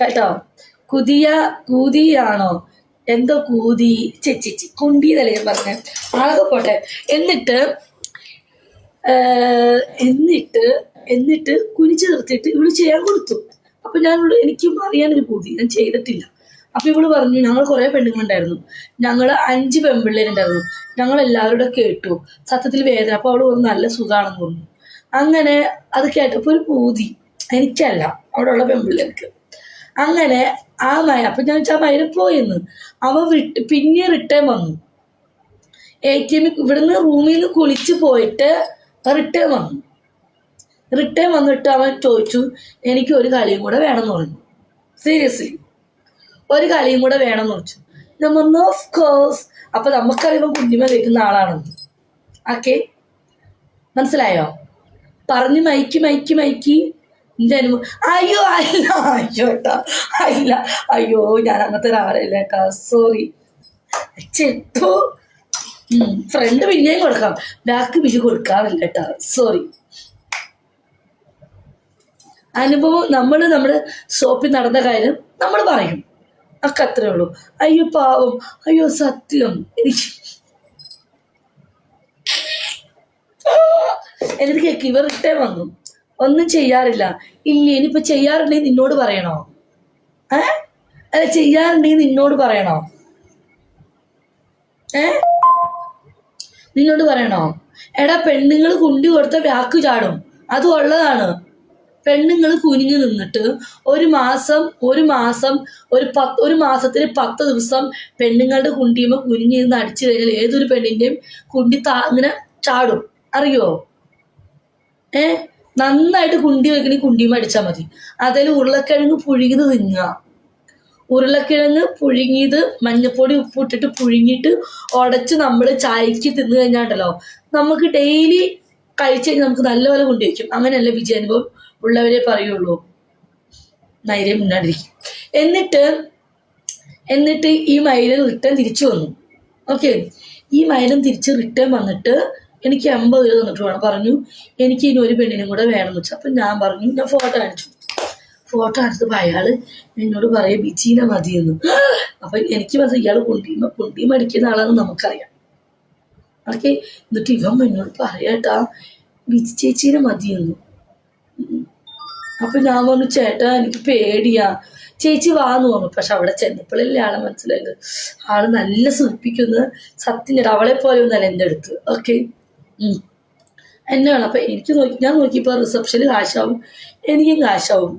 കേട്ടോ. കുതിയ കൂതിയാണോ? എന്തോ കൂതി ചെച്ചി കുണ്ടിയതല്ലേ ഞാൻ പറഞ്ഞ. ആകെ പോട്ടെ. എന്നിട്ട് എന്നിട്ട് എന്നിട്ട് കുനിച്ചു നിർത്തിയിട്ട് ഇവൾ ചെയ്യാൻ കൊടുത്തു. അപ്പൊ ഞാൻ എനിക്ക് അറിയാനൊരു കൂതി. ഞാൻ ചെയ്തിട്ടില്ല. അപ്പൊ ഇവൾ പറഞ്ഞു ഞങ്ങൾ കുറെ പെണ്ണുങ്ങളുണ്ടായിരുന്നു. ഞങ്ങൾ അഞ്ച് പെൺപിള്ളേരുണ്ടായിരുന്നു. ഞങ്ങൾ എല്ലാവരും കൂടെ കേട്ടു. സത്യത്തിൽ വേദന. അപ്പൊ അവൾ ഒരു നല്ല സുഖമാണെന്ന് പറഞ്ഞു. അങ്ങനെ അത് കേട്ടപ്പോ ഒരു പൂതി. എനിക്കല്ല. അവിടെ ഉള്ള പെൺപിള്ളേർക്ക്. അങ്ങനെ ആ മയ അപ്പൊ ഞാൻ വെച്ചാൽ ആ മയിൽ പോയെന്ന്. അവ വിട്ട് പിന്നെ റിട്ടേൺ വന്നു. എ ടി എമ്മിൽ ഇവിടുന്ന് റൂമിൽ നിന്ന് കുളിച്ച് പോയിട്ട് റിട്ടേൺ വന്നു. റിട്ടേൺ വന്നിട്ട് അവൻ ചോദിച്ചു എനിക്ക് ഒരു കളിയും കൂടെ വേണമെന്ന് പറഞ്ഞു. സീരിയസ്ലി ഒരു കളിയും കൂടെ വേണമെന്ന് ചോദിച്ചു. പറഞ്ഞു ഓഫ് കോഴ്സ് അപ്പൊ നമുക്കറിയുമ്പോൾ കുഞ്ഞിമ കേൾക്കുന്ന ആളാണെന്ന്. ഓക്കെ മനസ്സിലായോ? പറഞ്ഞ് മയക്കി മയക്കി മയക്കി എന്റെ അയ്യോ അല്ല അയ്യോ ഏട്ടാ അല്ല അയ്യോ ഞാൻ അങ്ങനത്തെ ഒരാളല്ല സോറി ചെത്തു ഫ്രണ്ട് പിന്നെയും കൊടുക്കാം. ബാക്ക് പിന്നെ കൊടുക്കാറില്ല കേട്ടാ സോറി അനുഭവം നമ്മൾ നമ്മുടെ ഷോപ്പിൽ നടന്ന കാര്യം നമ്മൾ പറയും. ഒക്കെ അത്രേ ഉള്ളൂ. അയ്യോ പാവം. അയ്യോ സത്യം. എനിക്ക് എന്നിട്ട് കേക്ക് ഇവർ ഇട്ടേ വന്നു. ഒന്നും ചെയ്യാറില്ല. ഇല്ല ഇനിയിപ്പോ ചെയ്യാറുണ്ടെങ്കിൽ നിന്നോട് പറയണോ? ഏ? അല്ല ചെയ്യാറുണ്ടെങ്കിൽ നിന്നോട് പറയണോ? ഏ? നിന്നോട് പറയണോ? എടാ പെണ്ണുങ്ങൾ കുണ്ടി കൊടുത്ത വ്യാക്ക് ചാടും. അത് ഉള്ളതാണ്. പെണ്ണുങ്ങൾ കുനിഞ്ഞു നിന്നിട്ട് ഒരു മാസം ഒരു മാസം ഒരു പത്ത് ഒരു മാസത്തിന് പത്ത് ദിവസം പെണ്ണുങ്ങളുടെ കുണ്ടിയുമ്പോൾ കുനിഞ്ഞിരുന്ന് അടിച്ചു കഴിഞ്ഞാൽ ഏതൊരു പെണ്ണിന്റെയും കുണ്ടി താ ഇങ്ങനെ ചാടും. അറിയോ? ഏ? നന്നായിട്ട് കുണ്ടി വെക്കണി കുണ്ടിയും അടിച്ചാൽ മതി. അതിൽ ഉരുളക്കിഴങ്ങ് പുഴുകിയത് തിന്നുക. ഉരുളക്കിഴങ്ങ് പുഴുങ്ങിയത് മഞ്ഞപ്പൊടി ഉപ്പിട്ടിട്ട് പുഴുങ്ങിയിട്ട് ഉടച്ച് നമ്മൾ ചായക്ക് തിന്നു കഴിഞ്ഞാണ്ടല്ലോ നമുക്ക് ഡെയിലി കഴിച്ചു നമുക്ക് നല്ലപോലെ കൊണ്ടുവയ്ക്കും അങ്ങനെയല്ല വിജയാനുഭവം ഉള്ളവരെ പറയുള്ളൂ. നൈര്യം മുന്നാണ്ടിരിക്കും. എന്നിട്ട് എന്നിട്ട് ഈ മൈലൻ റിട്ടേൺ തിരിച്ചു വന്നു. ഓക്കെ ഈ മൈലൻ തിരിച്ച് റിട്ടേൺ വന്നിട്ട് എനിക്ക് അമ്പത് രൂപ തന്നിട്ട് വേണം. പറഞ്ഞു എനിക്ക് ഇനി ഒരു പെണ്ണിനും കൂടെ വേണം വെച്ചു. അപ്പം ഞാൻ പറഞ്ഞു ഞാൻ ഫോട്ടോ കാണിച്ചു. ഫോട്ടോ കാണിച്ചപ്പോൾ അയാൾ എന്നോട് പറയും ബിച്ചീനെ മതിയെന്ന്. അപ്പം എനിക്ക് മനസ്സിലായി ഇയാൾ കുണ്ടിയും കുണ്ടിയും അടിക്കുന്ന ആളാണെന്ന് നമുക്കറിയാം. ഓക്കെ എന്നിട്ട് ഇവൻ എന്നോട് പറയാട്ടാ ബിച്ചി ചേച്ചീനെ മതിയെന്ന്. അപ്പൊ ഞാൻ പറഞ്ഞു ചേട്ടാ എനിക്ക് പേടിയാ. ചേച്ചി വാന്ന് പറഞ്ഞു. പക്ഷെ അവിടെ ചെന്നപ്പോഴല്ലേ ആളെ മനസ്സിലായത്. ആൾ നല്ല സൂചിപ്പിക്കുന്നത് സത്യം അവളെ പോലെ ഒന്നല്ല എന്റെ അടുത്ത്. ഓക്കെ എന്നെയാണ് അപ്പൊ എനിക്ക് നോക്കി ഞാൻ നോക്കിയപ്പോൾ റിസപ്ഷനിൽ കാശാവും എനിക്കും കാശാവും.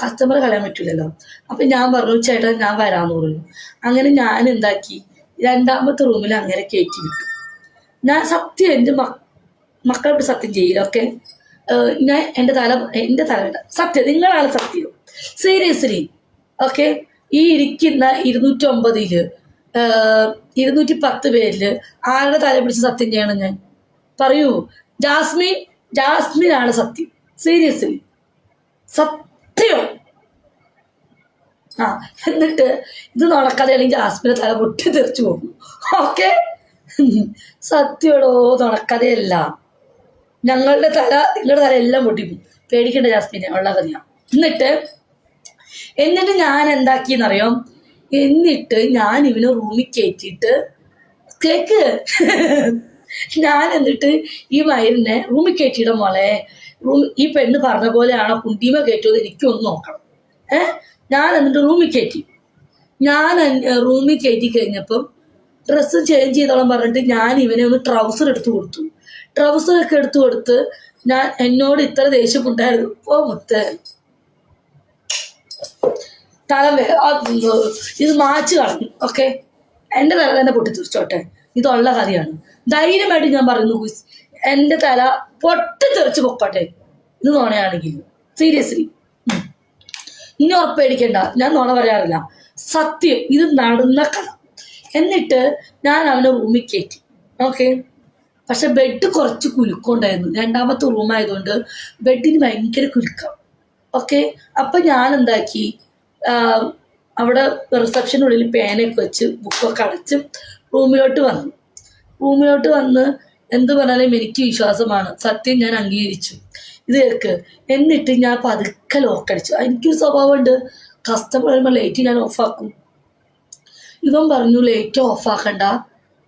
കസ്റ്റമർ കളയാൻ പറ്റില്ലല്ലോ അപ്പൊ ഞാൻ പറഞ്ഞു ചേട്ടാ ഞാൻ വരാന്ന് പറഞ്ഞു. അങ്ങനെ ഞാൻ എന്താക്കി? രണ്ടാമത്തെ റൂമിൽ അങ്ങനെ കയറ്റി വിട്ടു. ഞാൻ സത്യം എന്റെ മക്കളോട് സത്യം ചെയ്യില്ല ഓക്കെ ഞാൻ എന്റെ തല എന്റെ തല വേണ്ട. സത്യം നിങ്ങളാണ് സത്യം. സീരിയസ്ലി ഓക്കെ ഈ ഇരിക്കുന്ന ഇരുന്നൂറ്റി ഒമ്പതിൽ ഇരുന്നൂറ്റി പത്ത് പേരിൽ ആരുടെ തല പിടിച്ച് സത്യം ചെയ്യണം ഞാൻ? പറയൂ. ജാസ്മിൻ ജാസ്മിനാണ് സത്യം. സീരിയസ്ലി സത്യം. ആ എന്നിട്ട് ഇത് നടക്കാതെയാണെങ്കിൽ ജാസ്മിനെ തല പൊട്ടി തെറിച്ചു പോകും. ഓക്കെ? സത്യോടോ നടക്കഥയല്ല ഞങ്ങളുടെ തല നിങ്ങളുടെ തല എല്ലാം പൊട്ടിപ്പോ പേടിക്കേണ്ട ജാസ്മിനെ ഉള്ള കഥയാണ് എന്നിട്ട് എന്നിട്ട് ഞാൻ എന്താക്കിയെന്നറിയോ? എന്നിട്ട് ഞാൻ ഇവനെ റൂമിൽ കയറ്റിയിട്ട് കേക്ക്. ഞാൻ എന്നിട്ട് ഈ മയിലിനെ റൂമിൽ കയറ്റിയിട മോളെ. റൂം ഈ പെണ്ണ് പറഞ്ഞ പോലെയാണോ കുണ്ടീമ കയറ്റിയത് എനിക്കൊന്ന് നോക്കണം. ഏ? ഞാൻ എന്നിട്ട് റൂമിൽ കയറ്റി. ഞാൻ റൂമിൽ കയറ്റി കഴിഞ്ഞപ്പം ഡ്രസ്സ് ചേഞ്ച് ചെയ്തോളം പറഞ്ഞിട്ട് ഞാൻ ഇവനെ ഒന്ന് ട്രൗസർ എടുത്തു കൊടുത്തു. ട്രൗസർ ഒക്കെ എടുത്തു കൊടുത്ത് ഞാൻ എന്നോട് ഇത്ര ദേഷ്യമുണ്ടായിരുന്നു ഓ മുത്ത്. തല ഇത് മാച്ച് കളഞ്ഞു. ഓക്കെ? എന്റെ തല തന്നെ പൊട്ടിത്തെറിച്ചോട്ടെ. ഇതുള്ള കഥയാണ്. ധൈര്യമായിട്ട് ഞാൻ പറയുന്നു കുയിസ് എന്റെ തല പൊട്ടിത്തെറിച്ച് പൊക്കോട്ടെ. ഇത് നോണയാണെങ്കിൽ. സീരിയസ്ലി ഇനി ഉറപ്പേടിക്കണ്ട. ഞാൻ നോണ പറയാറില്ല. സത്യം. ഇത് നടന്ന കഥ. എന്നിട്ട് ഞാൻ അവനെ റൂമിൽ കയറ്റി ഓക്കെ പക്ഷെ ബെഡ് കുറച്ച് കുലുക്കുണ്ടായിരുന്നു രണ്ടാമത്തെ റൂമായതുകൊണ്ട് ബെഡിന് ഭയങ്കര കുലുക്കം. ഓക്കെ അപ്പൊ ഞാൻ എന്താക്കി അവിടെ റിസപ്ഷനുള്ളിൽ പേനയൊക്കെ വെച്ച് ബുക്കൊക്കെ അടച്ച് റൂമിലോട്ട് വന്നു. റൂമിലോട്ട് വന്ന് എന്ത് പറഞ്ഞാലും എനിക്ക് വിശ്വാസമാണ്. സത്യം ഞാൻ അംഗീകരിച്ചു. ഇത് കേൾക്ക്. എന്നിട്ട് ഞാൻ പതുക്കെ ലോക്കടിച്ചു എനിക്കൊരു സ്വഭാവമുണ്ട്. കസ്റ്റമർ വരുമ്പോൾ ലൈറ്റ് ഞാൻ ഓഫാക്കും ഇവൻ പറഞ്ഞു ലൈറ്റ് ഓഫാക്കണ്ട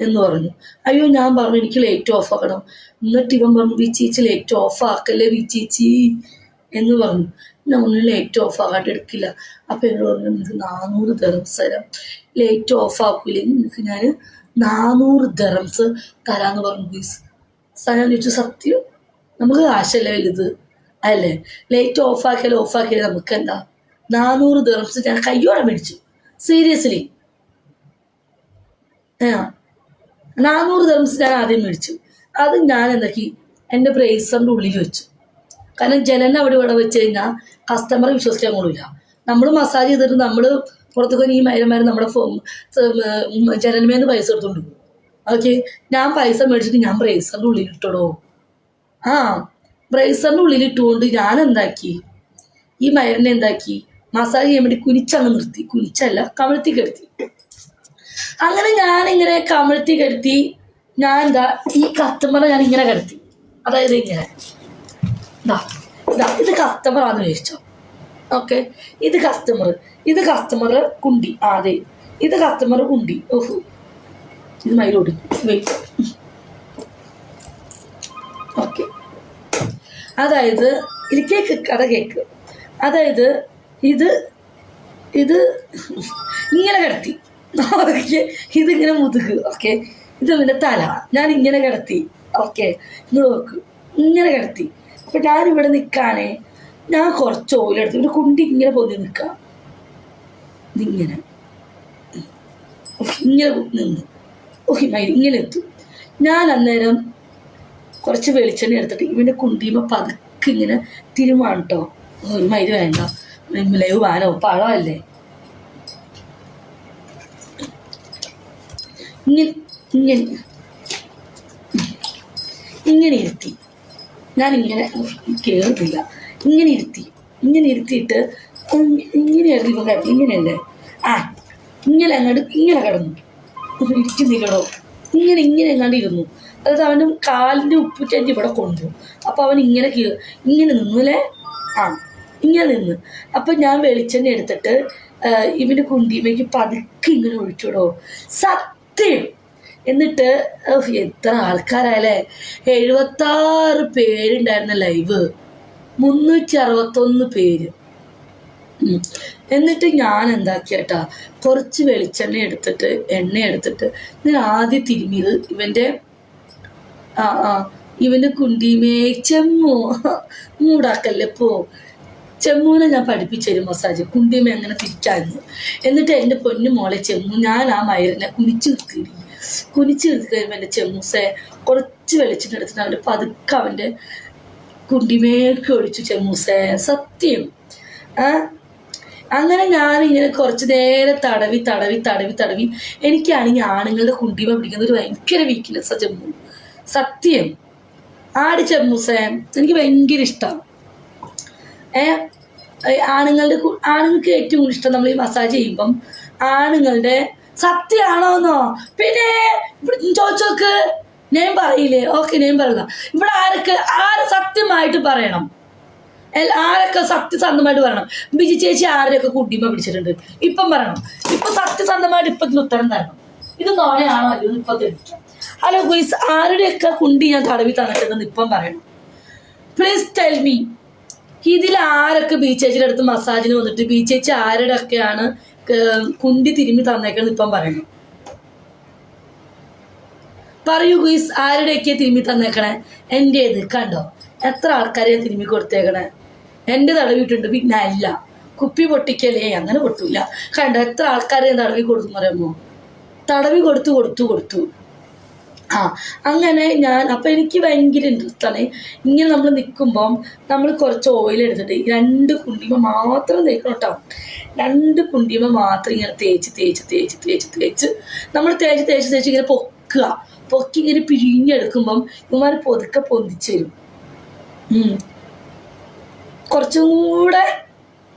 എന്ന് പറഞ്ഞു. അയ്യോ ഞാൻ പറഞ്ഞു എനിക്ക് ലൈറ്റ് ഓഫാക്കണം എന്നിട്ട് ഇവൻ പറഞ്ഞു വിച്ചീച്ച് ലൈറ്റ് ഓഫാക്കല്ലേ വിച്ചീച്ചി എന്ന് പറഞ്ഞു. പറഞ്ഞു ലൈറ്റ് ഓഫാക്കാണ്ട് എടുക്കില്ല. അപ്പം എന്നോട് പറഞ്ഞു നിങ്ങൾക്ക് നാനൂറ് ദറംസ് സ്ഥലം ലൈറ്റ് ഓഫാക്കൂലെങ്കിൽ നിങ്ങൾക്ക് ഞാൻ നാനൂറ് ദറംസ് തരാമെന്ന് പറഞ്ഞു പ്ലീസ് സാധനം ചോദിച്ചു സത്യം? നമുക്ക് കാശല്ലേ വലുത്? അല്ലേ? ലൈറ്റ് ഓഫാക്കിയാൽ ഓഫാക്കിയാൽ നമുക്ക് എന്താ നാനൂറ് ദറംസ് ഞാൻ കയ്യോടെ മേടിച്ചു. സീരിയസ്ലി ആ. നാനൂറ് ദർമ്സ് ഞാൻ ആദ്യം മേടിച്ചു. അത് ഞാൻ എന്താക്കി? എന്റെ പ്രൈസറിന്റെ ഉള്ളിൽ വെച്ചു. കാരണം ജനലിന് അവിടെ ഇവിടെ വെച്ച് കഴിഞ്ഞാൽ കസ്റ്റമറെ വിശ്വസിക്കാൻ കൊള്ളില്ല നമ്മൾ മസാജ് ചെയ്തിട്ട് നമ്മൾ പുറത്തൊക്കെ ഈ മൈരന്മാർ നമ്മുടെ ജനന്മേന്ന് പൈസ എടുത്തോണ്ട് പോകും. ഓക്കെ ഞാൻ പൈസ മേടിച്ചിട്ട് ഞാൻ ബ്രേസറിന്റെ ഉള്ളിൽ ഇട്ടടോ ആ ബ്രേസറിന്റെ ഉള്ളിൽ ഇട്ടുകൊണ്ട് ഞാൻ എന്താക്കി ഈ മരുന്ന് എന്താക്കി? മസാജ് ചെയ്യാൻ വേണ്ടി കുനിച്ചങ്ങ് നിർത്തി. കുനിച്ചല്ല കമിഴ്ത്തി കിടത്തി. അങ്ങനെ ഞാനിങ്ങനെ കമിഴ്ത്തി കിടത്തി ഞാൻ എന്താ ഈ കസ്റ്റമറെ ഞാൻ ഇങ്ങനെ കിടത്തി. അതായത് ഇങ്ങനെ. ഇതാ ഇതാ ഇത് കസ്റ്റമറാന്ന് വിചാരിച്ചോ. ഓക്കെ. ഇത് കസ്റ്റമർ ഇത് കസ്റ്റമർ കുണ്ടി. ആ അതെ. ഇത് കസ്റ്റമർ കുണ്ടി. ഓഹ്. ഇത് മയിലോടി ഓക്കെ. അതായത് ഇത് കേക്ക് കഥ കേക്ക്. അതായത് ഇത് ഇത് ഇങ്ങനെ കിടത്തി. ഓക്കെ. ഇതിങ്ങനെ മുതുക്. ഓക്കെ. ഇത് പിന്നെ തല. ഞാൻ ഇങ്ങനെ കിടത്തി. ഓക്കെ. ഇത് നോക്ക്. ഇങ്ങനെ കിടത്തി. അപ്പം ഞാനിവിടെ നിൽക്കാനേ ഞാൻ കുറച്ച് ഓയിലെടുത്ത് ഒരു കുണ്ടി ഇങ്ങനെ പൊന്തി നിൽക്ക ഇതിങ്ങനെ. ഇങ്ങനെ നിന്ന്. ഓഹ് ഇങ്ങനെ എത്തും. ഞാൻ അന്നേരം കുറച്ച് വെളിച്ചെണ്ണ എടുത്തിട്ട് ഇവന്റെ കുണ്ടിയുമ്പോൾ പതുക്കെ ഇങ്ങനെ തിരുമാണ് കേട്ടോ ഒരു മൈര് വേണ്ട. ലൈവ് വാനോ പഴമല്ലേ? ഇങ്ങനെ ഇങ്ങനെ. ഇങ്ങനെ ഇരുത്തി. ഞാൻ ഇങ്ങനെ കേറുന്നില്ല. ഇങ്ങനെ ഇരുത്തി ഇങ്ങനെ ഇരുത്തിയിട്ട് ഇങ്ങനെ ഇറങ്ങി ഇങ്ങനെയുണ്ട് ആ ഇങ്ങനെ അങ്ങോട്ട് ഇങ്ങനെ കിടന്നു. ഇരിക്കുന്നില്ലടോ ഇങ്ങനെ ഇങ്ങനെ എങ്ങാണ്ട് ഇരുന്നു. അതായത് അവന്റെ കാലിന്റെ ഉപ്പുറ്റന്റെ ഇവിടെ കൊണ്ടു. അപ്പോൾ അവൻ ഇങ്ങനെ ഇങ്ങനെ നിന്നു അല്ലേ? ആ ഇങ്ങനെ നിന്ന്. അപ്പം ഞാൻ വെളിച്ചെണ്ണ എടുത്തിട്ട് ഇവന്റെ കുണ്ടിമേക്ക് പതുക്കെ ഇങ്ങനെ ഒഴിച്ചിടോ സത്യം. എന്നിട്ട് എത്ര ആൾക്കാരല്ലേ എഴുപത്താറ് പേരുണ്ടായിരുന്ന ലൈവ് മുന്നൂറ്റി അറുപത്തൊന്ന് പേര് എന്നിട്ട് ഞാൻ എന്താക്കിയേട്ടാ കുറച്ച് വെളിച്ചെണ്ണ എടുത്തിട്ട് എണ്ണ എടുത്തിട്ട് ഞാൻ ആദ്യം തിരുമിയത് ഇവന്റെ ആ ആ ഇവന്റെ കുണ്ടിമേ ചെമ്മു മൂടാക്കല്ലേ പോ. ചെമ്മൂനെ ഞാൻ പഠിപ്പിച്ചു മസാജ്. കുണ്ടിമേ അങ്ങനെ തിരിക്കായിരുന്നു. എന്നിട്ട് എന്റെ പൊന്നു മോളെ ചെമ്മു ഞാൻ ആ മയറിനെ കുനിച്ച് നിർത്തി കുനിച്ച് നിർത്തി കഴിയുമ്പോൾ എന്റെ ചെമ്മൂസെ കുറച്ച് വെളിച്ചെണ്ണ എടുത്തിട്ട് അവന്റെ പതുക്കെ അവന്റെ കുണ്ടിമേക്ക് ഒഴിച്ചു ചെമ്മൂസേ സത്യം. ആ? അങ്ങനെ ഞാനിങ്ങനെ കുറച്ച് നേരം തടവി തടവി തടവി തടവി എനിക്കാണെങ്കിൽ ആണുങ്ങളുടെ കുണ്ടിമ പിടിക്കുന്ന ഒരു ഭയങ്കര വീക്ക്നെസ്സാണ് ചെമ്മു. സത്യം. ആട് ചെമ്മൂസേ എനിക്ക് ഭയങ്കര ഇഷ്ടമാണ് ഏ? ആണുങ്ങളുടെ ആണുങ്ങൾക്ക് ഏറ്റവും കൂടുതൽ ഇഷ്ടം നമ്മൾ ഈ മസാജ് ചെയ്യുമ്പം ആണുങ്ങളുടെ സത്യമാണോന്നോ പിന്നെ ചോദിച്ചോക്ക്. ഞാൻ പറയില്ലേ? ഓക്കെ നെയിം പറയുക ഇവിടെ ആരൊക്കെ ആര് സത്യമായിട്ട് പറയണം? ആരൊക്കെ സത്യസന്ധമായിട്ട് പറയണം? ബിജി ചേച്ചി ആരെയൊക്കെ കുട്ടിമ പിടിച്ചിട്ടുണ്ട്? ഇപ്പം പറയണം. ഇപ്പൊ സത്യസന്ധമായിട്ട് ഇപ്പത്തിന് ഉത്തരം തരണം. ഇത് നോണയാണോ അല്ലയോ ഇപ്പൊ ഹലോ ഗുയിസ് ആരുടെയൊക്കെ കുണ്ടി ഞാൻ തടവി തന്നിട്ടുണ്ടെന്ന് ഇപ്പം പറയണം? പ്ലീസ് ടെൽ മീ ഇതിൽ ആരൊക്കെ ബീച്ചേച്ചിയുടെ അടുത്ത് മസാജിന് വന്നിട്ട്? ബീച്ചേച്ചി ആരുടെ ഒക്കെയാണ് ക- കുണ്ടി തിരുമ്മി തന്നേക്കെന്ന് ഇപ്പം പറയണം. പറയൂ ഗുയിസ് ആരുടെയൊക്കെ തിരുമ്മി തന്നേക്കണേ? എന്റേത് കണ്ടോ? എത്ര ആൾക്കാരെ തിരുമ്മി കൊടുത്തേക്കണേ? എന്റെ തടവിട്ടുണ്ട് പിന്നെ അല്ല. കുപ്പി പൊട്ടിക്കലേ അങ്ങനെ പൊട്ടൂല. കണ്ടോ എത്ര ആൾക്കാരെ തടവി കൊടുത്തു പറയുമ്പോൾ തടവി കൊടുത്തു കൊടുത്തു കൊടുത്തു. ആ അങ്ങനെ ഞാൻ അപ്പം എനിക്ക് ഭയങ്കര ഇൻട്രസ്റ്റാണ് ഇങ്ങനെ നമ്മൾ നിൽക്കുമ്പം നമ്മൾ കുറച്ച് ഓയിൽ എടുത്തിട്ട് രണ്ട് കുണ്ടിമ മാത്രം തേക്കണം കേട്ടോ. രണ്ട് കുണ്ടിമ മാത്രം ഇങ്ങനെ തേച്ച് തേച്ച് തേച്ച് തേച്ച് തേച്ച്. നമ്മൾ തേച്ച് തേച്ച് തേച്ച് ഇങ്ങനെ പൊക്കുക. പൊക്കി ഇങ്ങനെ പിഴിഞ്ഞെടുക്കുമ്പം ഇവന്മാർ പൊതുക്കെ പൊന്തിച്ചു വരും. കുറച്ചും കൂടെ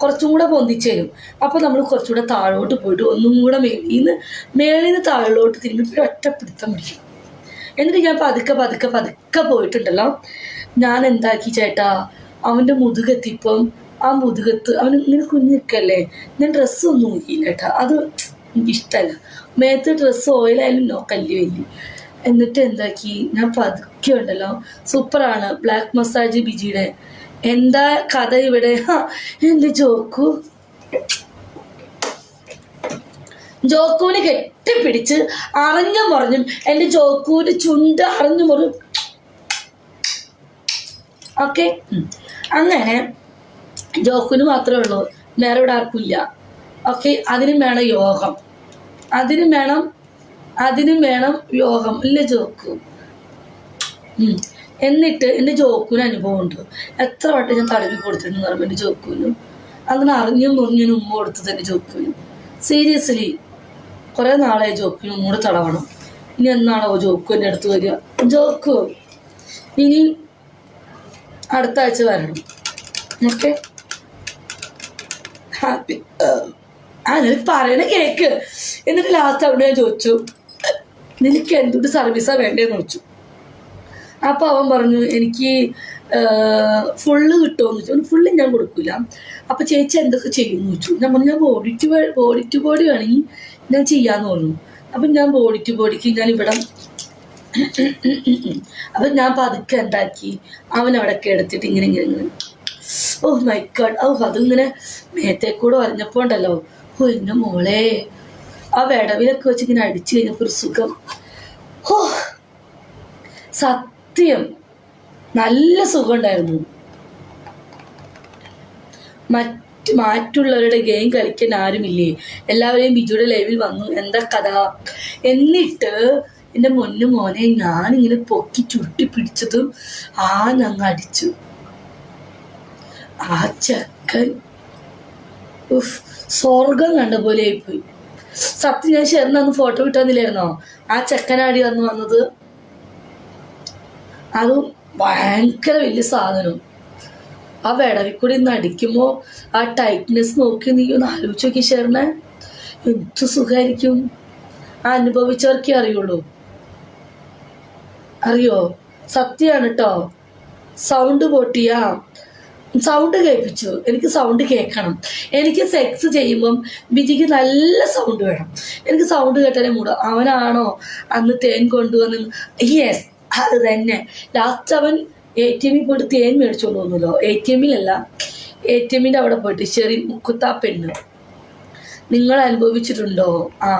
കുറച്ചും കൂടെ പൊന്തിച്ചു വരും. അപ്പോൾ നമ്മൾ കുറച്ചുകൂടെ താഴോട്ട് പോയിട്ട് ഒന്നും കൂടെ മേളിന്ന് മേളിന്ന് താഴോട്ട് തിരുമ്പി ഒറ്റപ്പിടുത്തം ഒറ്റ പിടുത്തം പിടിക്കും. എന്നിട്ട് ഞാൻ പതുക്കെ പതുക്കെ പതുക്കെ പോയിട്ടുണ്ടല്ലോ. ഞാൻ എന്താക്കി ചേട്ടാ അവന്റെ മുതുകെത്തിപ്പം ആ മുതുകത്ത് അവൻ ഇങ്ങനെ കുഞ്ഞു നിൽക്കല്ലേ ഞാൻ ഡ്രസ്സ് ഒന്നും നോക്കിയില്ല കേട്ടോ അത് എനിക്കിഷ്ടമല്ല മേത്ത് ഡ്രസ്സ് ഓയിലായാലും നോ വലിയ. എന്നിട്ട് എന്താക്കി? ഞാൻ പതുക്കെ ഉണ്ടല്ലോ സൂപ്പറാണ്. ബ്ലാക്ക് മസാജ് ബിജിയുടെ. എന്താ കഥ ഇവിടെ? എന്ത് ജോക്കു. ജോക്കുവിനെ കെട്ടിപ്പിടിച്ച് അറിഞ്ഞു മറിഞ്ഞും എന്റെ ജോക്കുവിന്റെ ചുണ്ട് അറിഞ്ഞു മുറി ഓക്കെ? അങ്ങനെ ജോക്കുവിന് മാത്രമേ ഉള്ളൂ. വേറെ ഇവിടെ ആർക്കില്ല ഓക്കെ? അതിനും വേണം യോഗം. അതിനും വേണം അതിനും വേണം യോഗം ഇല്ല ജോക്ക്. എന്നിട്ട് എന്റെ അനുഭവം ഉണ്ട്. എത്ര വട്ടം ഞാൻ തടവി കൊടുത്തിരുന്നു പറയുമ്പോൾ എന്റെ ജോക്കുവിനും. അങ്ങനെ അറിഞ്ഞും മുറിഞ്ഞും ഉമ്മ കൊടുത്തത് എന്റെ ജോക്കുവിനും. സീരിയസ്ലി കുറേ നാളെ ജോക്കിന് ഉമ്മൂടെ തടവണം. ഇനി എന്നാണോ ജോക്കു എന്റെ അടുത്ത് വരിക? ജോക്കു ഇനി അടുത്ത ആഴ്ച വരണം. ഓക്കെ ഹാപ്പി അങ്ങനെ പറയണ കേക്ക്. എന്നിട്ട് ലാസ്റ്റ് അവിടെ ഞാൻ ചോദിച്ചു. നിനക്ക് എന്തുകൊണ്ട് സർവീസാണ് വേണ്ടതെന്ന് ചോദിച്ചു. അപ്പോൾ അവൻ പറഞ്ഞു എനിക്ക് ഫുള്ള് കിട്ടുമെന്ന് ചോദിച്ചു. ഫുള്ള് ഞാൻ കൊടുക്കില്ല അപ്പോൾ ചേച്ചി എന്തൊക്കെ ചെയ്യുമെന്ന് ചോദിച്ചു. ഞാൻ പറഞ്ഞു ഞാൻ ബോഡി ടു ബോഡി വേണമെങ്കിൽ ഞാൻ ചെയ്യാന്ന് പറഞ്ഞു. അപ്പം ഞാൻ ബോഡി ടു ബോഡിക്ക് ഞാൻ ഇവിടെ അപ്പം ഞാൻ പതുക്കെ എന്താക്കി. അവൻ അവിടെ എടുത്തിട്ട് ഇങ്ങനെ ഇങ്ങനെ ഇങ്ങനെ. ഓ മൈ ഗഡ് ഓ അതിങ്ങനെ മേത്തേക്കൂടെ വരഞ്ഞപ്പോൾ ഉണ്ടല്ലോ ഓ എന്റെ മോളെ. ആ വിടവിലൊക്കെ വെച്ച് ഇങ്ങനെ അടിച്ചു കഴിഞ്ഞപ്പോൾ ഒരു സുഖം. ഓ സത്യം നല്ല സുഖമുണ്ടായിരുന്നു. മറ്റ് മാറ്റുള്ളവരുടെ ഗെയിം കളിക്കാൻ ആരുമില്ലേ? എല്ലാവരെയും ബിജുയുടെ ലൈവിൽ വന്നു. എന്താ കഥ? എന്നിട്ട് എന്റെ മുന്നു മോനെ ഞാനിങ്ങനെ പൊക്കി ചുട്ടി പിടിച്ചതും ആ ഞങ്ങ അടിച്ചു. ആ ചക്കൻ സ്വർഗം കണ്ട പോലെ ആയിപ്പോയി. സത്യം ഞാൻ അന്ന് ഫോട്ടോ കിട്ടാന്നില്ലായിരുന്നോ? ആ ചെക്കനാടി വന്ന് വന്നത്. അതും ഭയങ്കര വലിയ സാധനം. ആ വിടവിക്കൂടി ഇന്ന് അടിക്കുമ്പോൾ ആ ടൈറ്റ്നെസ് നോക്കി നീ ഒന്ന് ആലോചിച്ച് നോക്കി ഷെറിനെ എന്ത് സുഖമായിരിക്കും ആ അനുഭവിച്ചവർക്കേ അറിയുള്ളൂ. അറിയോ? സത്യമാണ് കേട്ടോ സൗണ്ട് പൊട്ടിയാ. സൗണ്ട് കേൾപ്പിച്ചു. എനിക്ക് സൗണ്ട് കേൾക്കണം. എനിക്ക് സെക്സ് ചെയ്യുമ്പം ബിജിക്ക് നല്ല സൗണ്ട് വേണം. എനിക്ക് സൗണ്ട് കേട്ടാലേ മൂടും. അവനാണോ അന്ന് തേൻ കൊണ്ടുവന്ന് യെസ് അത് തന്നെ. ലാസ്റ്റ് അവൻ എ ടി എമ്മിൽ പോയിട്ട് തേൻ മേടിച്ചോണ്ട് വന്നല്ലോ. എ ടി എമ്മിലല്ല എ ടി എമ്മിന്റെ അവിടെ പോയിട്ട് ചെറിയ മുക്കുത്താ പെണ്ണ്. നിങ്ങൾ അനുഭവിച്ചിട്ടുണ്ടോ? ആ.